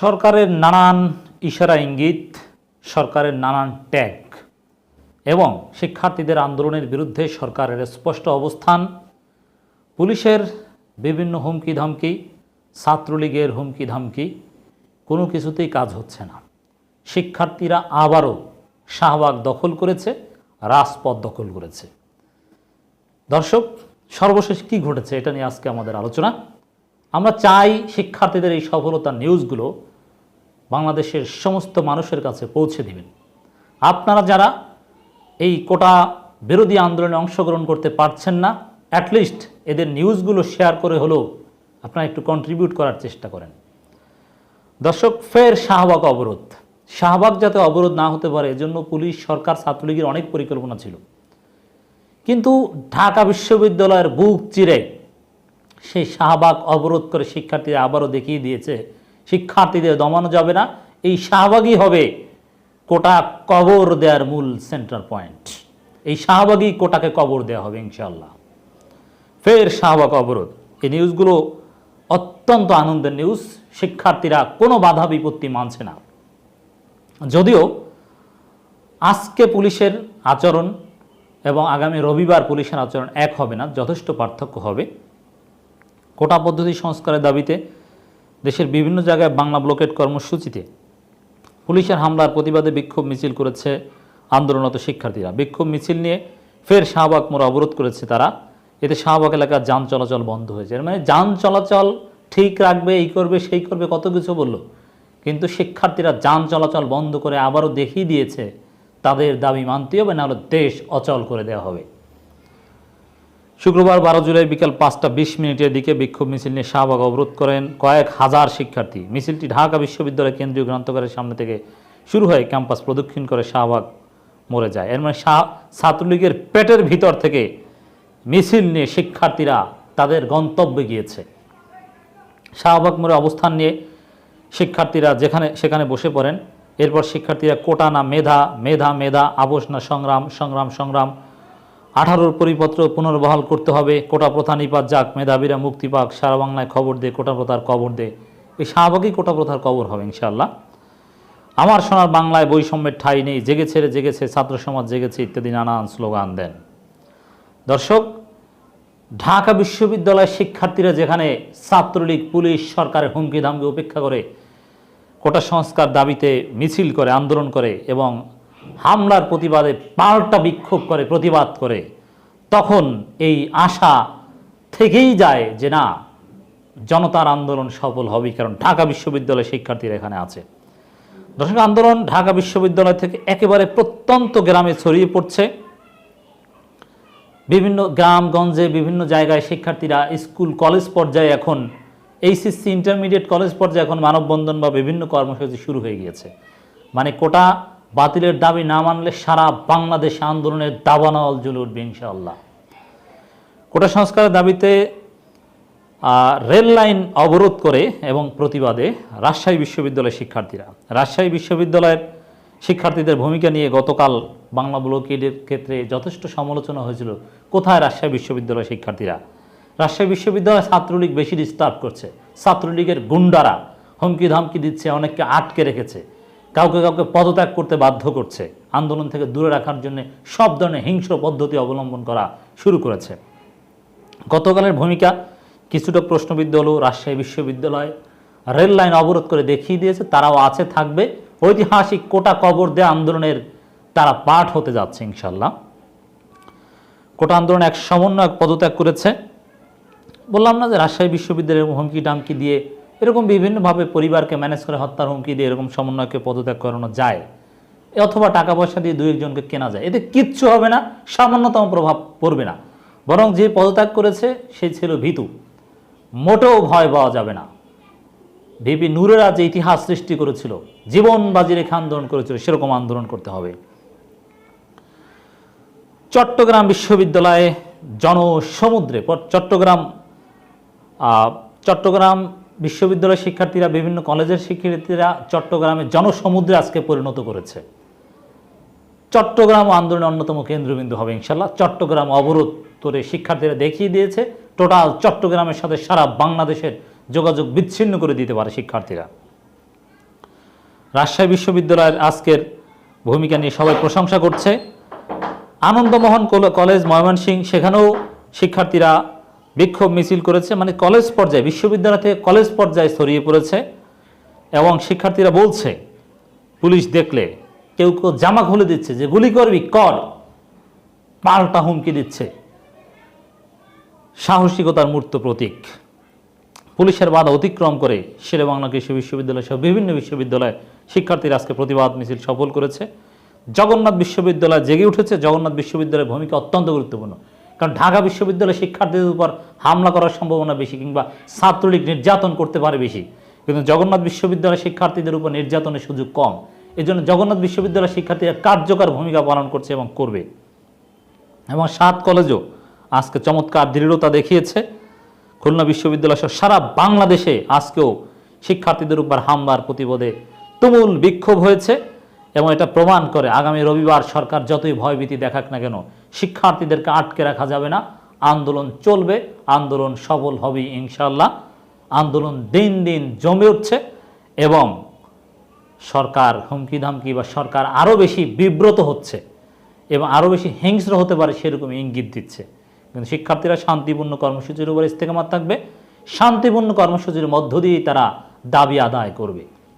সরকারের নানান ইশারা ইঙ্গিত, সরকারের নানান ট্যাগ এবং শিক্ষার্থীদের আন্দোলনের বিরুদ্ধে সরকারের স্পষ্ট অবস্থান, পুলিশের বিভিন্ন হুমকি ধামকি ছাত্রলীগের হুমকি ধামকি কোনো কিছুতেই কাজ হচ্ছে না। শিক্ষার্থীরা আবারও শাহবাগ দখল করেছে, রাজপথ দখল করেছে। দর্শক, সর্বশেষ কি ঘটেছে এটা নিয়ে আজকে আমাদের আলোচনা। আমরা চাই শিক্ষার্থীদের এই সফলতার নিউজগুলো বাংলাদেশের সমস্ত মানুষের কাছে পৌঁছে দিবেন। আপনারা যারা এই কোটা বিরোধী আন্দোলনে অংশগ্রহণ করতে পারছেন না অ্যাটলিস্ট এদের নিউজগুলো শেয়ার করে হলেও আপনারা একটু কন্ট্রিবিউট করার চেষ্টা করেন। দর্শক ফের শাহবাগ অবরোধ। শাহবাগ যাতে অবরোধ না হতে পারে, এজন্য পুলিশ, সরকার, ছাত্রলীগের অনেক পরিকল্পনা ছিল। কিন্তু ঢাকা বিশ্ববিদ্যালয়ের বুক চিরে সেই শাহবাগ অবরোধ করে শিক্ষার্থীরা আবারও দেখিয়ে দিয়েছে শিক্ষার্থীদের দমানো যাবে না। এই শাহবাগই হবে কোটা কবর দেওয়ার মূল সেন্টার পয়েন্ট এই শাহবাগই কোটাকে কবর দেওয়া হবে ইনশাল্লাহ ফের শাহবাগ অবরোধ। এই নিউজগুলো অত্যন্ত আনন্দের নিউজ শিক্ষার্থীরা কোনো বাধা বিপত্তি মানছে না। যদিও আজকে পুলিশের আচরণ এবং আগামী রবিবার পুলিশের আচরণ এক হবে না, যথেষ্ট পার্থক্য হবে। কোটা পদ্ধতি সংস্কারের দাবিতে দেশের বিভিন্ন জায়গায় বাংলা ব্লকেট কর্মসূচিতে পুলিশের হামলার প্রতিবাদে বিক্ষোভ মিছিল করেছে আন্দোলনরত শিক্ষার্থীরা। বিক্ষোভ মিছিল নিয়ে ফের শাহবাগ মোড় অবরোধ করেছে তারা। এতে শাহবাগ এলাকার যান চলাচল বন্ধ হয়েছে। মানে যান চলাচল ঠিক রাখবে, এই করবে, সেই করবে, কত কিছু বলল। কিন্তু শিক্ষার্থীরা যান চলাচল বন্ধ করে আবারও দেখিয়ে দিয়েছে তাদের দাবি মানতে হবে, নাহলে দেশ অচল করে দেওয়া হবে। শুক্রবার বারো জুলাই বিকাল পাঁচটা বিশ মিনিটের দিকে বিক্ষোভ মিছিল নিয়ে শাহবাগ অবরোধ করেন কয়েক হাজার শিক্ষার্থী। মিছিলটি ঢাকা বিশ্ববিদ্যালয় কেন্দ্রীয় গ্রন্থগারের সামনে থেকে শুরু হয়ে ক্যাম্পাস প্রদক্ষিণ করে শাহবাগ মরে যায়। এর মানে শাহ ছাত্রলীগের পেটের ভিতর থেকে মিছিল নিয়ে শিক্ষার্থীরা তাদের গন্তব্যে গিয়েছে। শাহবাগ মোড়ে অবস্থান নিয়ে শিক্ষার্থীরা যেখানে সেখানে বসে পড়েন। এরপর শিক্ষার্থীরা কোটা না মেধা মেধা মেধা আবস না সংগ্রাম সংগ্রাম সংগ্রাম আঠারোর পরিপত্র পুনর্বহাল করতে হবে। কোটা প্রথা নিপাত যাক। মেধাবীরা মুক্তি পাক। সারা বাংলায় খবর দে, কোটা প্রথার কবর দে। এই শাহবাগই কোটা প্রথার কবর হবে ইনশাল্লাহ আমার সোনার বাংলায় বৈষম্যের ঠাই নেই। জেগেছে রে, জেগেছে। ছাত্র সমাজ জেগেছে ইত্যাদি নানান স্লোগান দেন। দর্শক, ঢাকা বিশ্ববিদ্যালয়ের শিক্ষার্থীরা যেখানে ছাত্রলীগ, পুলিশ সরকারের হুমকি ধামকি উপেক্ষা করে, কোটা সংস্কার দাবিতে মিছিল করে, আন্দোলন করে এবং হামলার প্রতিবাদে পাল্টা বিক্ষোভ করে, প্রতিবাদ করে, তখন এই আশা থেকেই যায় যে না, জনতার আন্দোলন সফল হবে কারণ ঢাকা বিশ্ববিদ্যালয়ের শিক্ষার্থীরা এখানে আছে। দর্শক, আন্দোলন ঢাকা বিশ্ববিদ্যালয় থেকে একেবারে প্রত্যন্ত গ্রামে ছড়িয়ে পড়ছে। বিভিন্ন গ্রামগঞ্জে, বিভিন্ন জায়গায় শিক্ষার্থীরা স্কুল, কলেজ পর্যায়ে এখন, এইচএসসি ইন্টারমিডিয়েট কলেজ পর্যায়ে এখন মানববন্ধন বা বিভিন্ন কর্মসূচি শুরু হয়ে গিয়েছে। মানে কোটা বাতিলের দাবি না মানলে সারা বাংলাদেশে আন্দোলনের দাবানল জ্বলে উঠবে ইনশাআল্লাহ। কোটা সংস্কারের দাবিতে রেল লাইন অবরোধ করে এবং প্রতিবাদে রাজশাহী বিশ্ববিদ্যালয়ের শিক্ষার্থীরা। রাজশাহী বিশ্ববিদ্যালয়ের শিক্ষার্থীদের ভূমিকা নিয়ে গতকাল বাংলা ব্লকেডের ক্ষেত্রে যথেষ্ট সমালোচনা হয়েছিল। কোথায় রাজশাহী বিশ্ববিদ্যালয়ের শিক্ষার্থীরা? রাজশাহী বিশ্ববিদ্যালয়ে ছাত্রলীগ বেশি ডিস্টার্ব করছে। ছাত্রলীগের গুন্ডারা হুমকি ধামকি দিচ্ছে, অনেককে আটকে রেখেছে। কাউকে কাউকে পদত্যাগ করতে বাধ্য করছে। আন্দোলন থেকে দূরে রাখার জন্য সব ধরনের হিংস্র পদ্ধতি অবলম্বন করা শুরু করেছে। গতকালের ভূমিকা কিছুটা প্রশ্নবিদ্ধ হলো, রাজশাহী বিশ্ববিদ্যালয় রেল লাইন অবরোধ করে দেখিয়ে দিয়েছে, তারাও আছে, থাকবে। ঐতিহাসিক কোটা কবর দেয়া আন্দোলনের তারা পাঠ হতে যাচ্ছে ইনশাল্লাহ কোটা আন্দোলন এক সমন্বয়ক পদত্যাগ করেছে। বললাম না যে রাজশাহী বিশ্ববিদ্যালয়ের হুমকি টামকি দিয়ে এরকম বিভিন্নভাবে পরিবারকে ম্যানেজ করে হত্যার হুমকি দিয়ে এরকম সমন্বয়কে পদত্যাগ করানো যায়। অথবা টাকা পয়সা দিয়ে দু একজনকে কেনা যায়। এতে কিচ্ছু হবে না, সামান্যতম প্রভাব পড়বে না। বরং যে পদত্যাগ করেছে, সে ছিল ভীতু। মোটেও ভয় পাওয়া যাবে না। ভিপি নূরেরা যে ইতিহাস সৃষ্টি করেছিল জীবন বাজি রেখে আন্দোলন করেছিল, সেরকম আন্দোলন করতে হবে। চট্টগ্রাম বিশ্ববিদ্যালয়ে জনসমুদ্রে, চট্টগ্রাম চট্টগ্রাম বিশ্ববিদ্যালয়ের শিক্ষার্থীরা, বিভিন্ন কলেজের শিক্ষার্থীরা চট্টগ্রামে জনসমুদ্রে আজকে পরিণত করেছে। চট্টগ্রাম আন্দোলনের অন্যতম কেন্দ্রবিন্দু হবে ইনশাল্লাহ চট্টগ্রাম অবরোধ করে শিক্ষার্থীরা দেখিয়ে দিয়েছে। টোটাল চট্টগ্রামের সাথে সারা বাংলাদেশের যোগাযোগ বিচ্ছিন্ন করে দিতে পারে শিক্ষার্থীরা। রাজশাহী বিশ্ববিদ্যালয়ের আজকের ভূমিকা নিয়ে সবাই প্রশংসা করছে। আনন্দমোহন কল- কলেজ ময়মনসিংহ, সেখানেও শিক্ষার্থীরা বিক্ষোভ মিছিল করেছে মানে কলেজ পর্যায়ে বিশ্ববিদ্যালয় থেকে কলেজ পর্যায়ে ছড়িয়ে পড়েছে। এবং শিক্ষার্থীরা বলছে, পুলিশ দেখলে কেউ কেউ জামা খুলে দিচ্ছে যে, গুলি করবি, কর। পাল্টা হুমকি দিচ্ছে। সাহসিকতার মূর্ত প্রতীক। পুলিশের বাধা অতিক্রম করে শেরেবাংলা কৃষি বিশ্ববিদ্যালয় সহ বিভিন্ন বিশ্ববিদ্যালয়ে শিক্ষার্থীরা আজকে প্রতিবাদ মিছিল সফল করেছে। জগন্নাথ বিশ্ববিদ্যালয় জেগে উঠেছে। জগন্নাথ বিশ্ববিদ্যালয়ের ভূমিকা অত্যন্ত গুরুত্বপূর্ণ। কারণ ঢাকা বিশ্ববিদ্যালয় শিক্ষার্থীদের উপর হামলা করার সম্ভাবনা বেশি কিংবা ছাত্রলীগ নির্যাতন করতে পারে বেশি। কিন্তু জগন্নাথ বিশ্ববিদ্যালয় শিক্ষার্থীদের উপর নির্যাতনের সুযোগ কম। এই জন্য জগন্নাথ বিশ্ববিদ্যালয় শিক্ষার্থীরা কার্যকর ভূমিকা পালন করছে এবং করবে। এবং সাত কলেজও আজকে চমৎকার দৃঢ়তা দেখিয়েছে। খুলনা বিশ্ববিদ্যালয় সহ সারা বাংলাদেশে আজকেও শিক্ষার্থীদের উপর হামলার প্রতিবাদে তুমুল বিক্ষোভ হয়েছে। এবং এটা প্রমাণ করে আগামী রবিবার সরকার যতই ভয়ভীতি দেখাক না কেন শিক্ষার্থীদেরকে আটকে রাখা যাবে না। আন্দোলন চলবে, আন্দোলন সফল হবে ইনশাল্লাহ আন্দোলন দিন দিন জমে উঠছে এবং সরকার হুমকি ধামকি বা সরকার আরও বেশি বিব্রত হচ্ছে এবং আরও বেশি হিংস্র হতে পারে সেরকম ইঙ্গিত দিচ্ছে। কিন্তু শিক্ষার্থীরা শান্তিপূর্ণ কর্মসূচির উপর ইস্তেকামাত থাকবে। শান্তিপূর্ণ কর্মসূচির মধ্য দিয়েই তারা দাবি আদায় করবে।